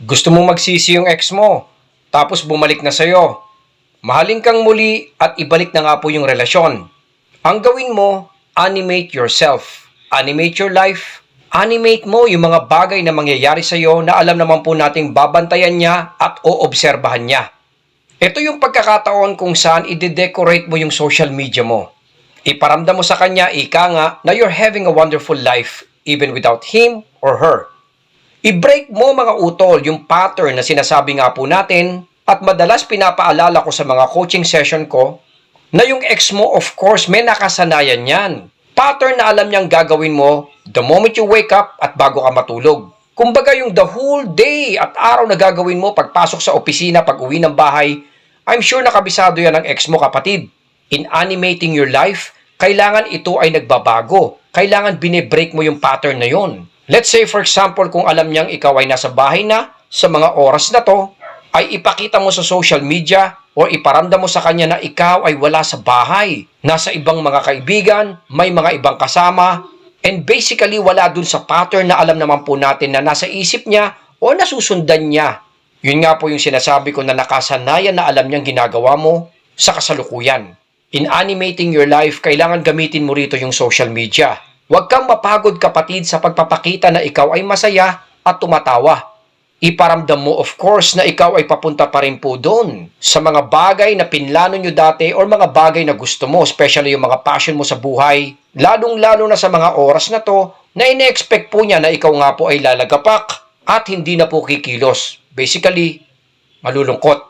Gusto mo magsisi yung ex mo, tapos bumalik na sa'yo. Mahalin kang muli at ibalik na nga po yung relasyon. Ang gawin mo, animate yourself. Animate your life. Animate mo yung mga bagay na mangyayari sa'yo na alam naman po nating babantayan niya at oobserbahan niya. Ito yung pagkakataon kung saan i-decorate mo yung social media mo. Iparamdam mo sa kanya, ika nga, na you're having a wonderful life even without him or her. I-break mo mga utol yung pattern na sinasabi nga po natin at madalas pinapaalala ko sa mga coaching session ko na yung ex mo of course may nakasanayan yan. Pattern na alam niyang gagawin mo the moment you wake up at bago ka matulog. Kumbaga yung the whole day at araw na gagawin mo pagpasok sa opisina, pag uwi ng bahay, I'm sure nakabisado yan ng ex mo kapatid. In animating your life, kailangan ito ay nagbabago. Kailangan binebreak mo yung pattern na yon. Let's say for example kung alam niyang ikaw ay nasa bahay na sa mga oras na to, ay ipakita mo sa social media o iparamdam mo sa kanya na ikaw ay wala sa bahay. Nasa ibang mga kaibigan, may mga ibang kasama, and basically wala dun sa pattern na alam naman po natin na nasa isip niya o nasusundan niya. Yun nga po yung sinasabi ko na nakasanayan na alam niyang ginagawa mo sa kasalukuyan. In animating your life, kailangan gamitin mo rito yung social media. Huwag kang mapagod kapatid sa pagpapakita na ikaw ay masaya at tumatawa. Iparamdam mo of course na ikaw ay papunta pa rin po doon sa mga bagay na pinlano nyo dati or mga bagay na gusto mo, especially yung mga passion mo sa buhay. Lalong-lalo na sa mga oras na to na ine-expect po niya na ikaw nga po ay lalagapak at hindi na po kikilos. Basically, malulungkot.